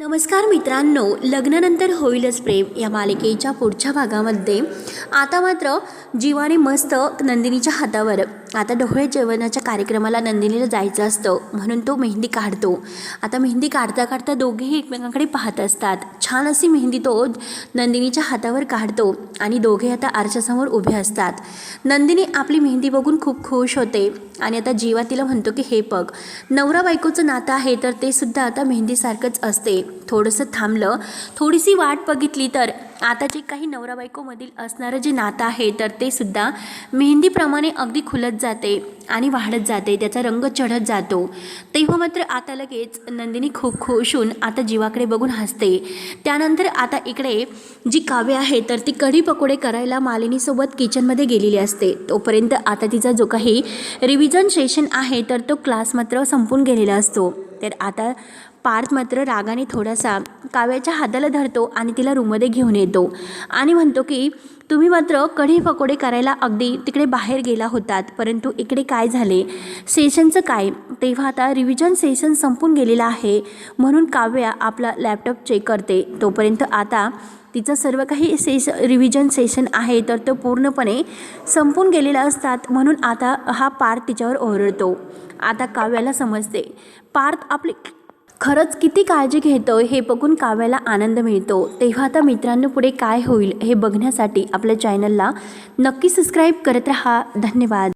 नमस्कार मित्रांनो लग्नानंतर होईलच प्रेम या मालिकेच्या पुढच्या भागामध्ये. आता मात्र जीवाने मस्त नंदिनीच्या हातावर आता ढोळे जेवणाच्या कार्यक्रमाला नंदिनीला जायचं असतं म्हणून तो मेहंदी काढतो. आता मेहंदी काढता काढता दोघेही एकमेकांकडे पाहत असतात. छान अशी मेहंदी तो नंदिनीच्या हातावर काढतो आणि दोघे आता आरशासमोर उभे असतात. नंदिनी आपली मेहंदी बघून खूप खुश होते आणि आता जीवा तिला म्हणतो की हे बघ नवरा बायकोचं नातं आहे तर ते सुद्धा आता मेहंदीसारखंच असते. थोडंसं थांबलं. थोडीशी वाट बघितली तर आता जे काही नवरा बायकोमधील असणारं जे नातं आहे तर ते सुद्धा मेहंदीप्रमाणे अगदी खुलत जाते आणि वाढत जाते. त्याचा रंग चढत जातो. तेव्हा मात्र आता लगेच नंदिनी खूप खुश होऊन आता जीवाकडे बघून हसते. त्यानंतर आता इकडे जी काव्य आहे तर ती कढी पकोडे करायला मालिनीसोबत किचनमध्ये गेलेली असते. तोपर्यंत आता तिचा जो काही रिव्हिजन सेशन आहे तर तो क्लास मात्र संपून गेलेला असतो. तर आता पार्थ मात्र रागाने थोडासा काव्याच्या हाताला धरतो आणि तिला रूममध्ये घेऊन येतो. आणि म्हणतो की तुम्ही मात्र कढी पकोडे करायला अगदी तिकडे बाहेर गेला होतात. परंतु इकडे काय झाले? सेशनचं काय? तेव्हा आता रिव्हिजन सेशन संपून गेलेलं आहे. म्हणून काव्या आपला लॅपटॉप चेक करते. तोपर्यंत आता तिचं सर्व काही सेश रिव्हिजन सेशन आहे. तर तो पूर्णपणे संपून गेलेला असतात. म्हणून आता हा पार्थ तिच्यावर ओरडतो. आता काव्याला समजते. पार्थ आपली खरंच किती काळजी घेतो हे बघून काव्याला आनंद मिळतो. तेव्हा आता मित्रांनो पुढे काय होईल हे बघण्यासाठी आपल्या चॅनलला नक्की सबस्क्राईब करत राहा. धन्यवाद.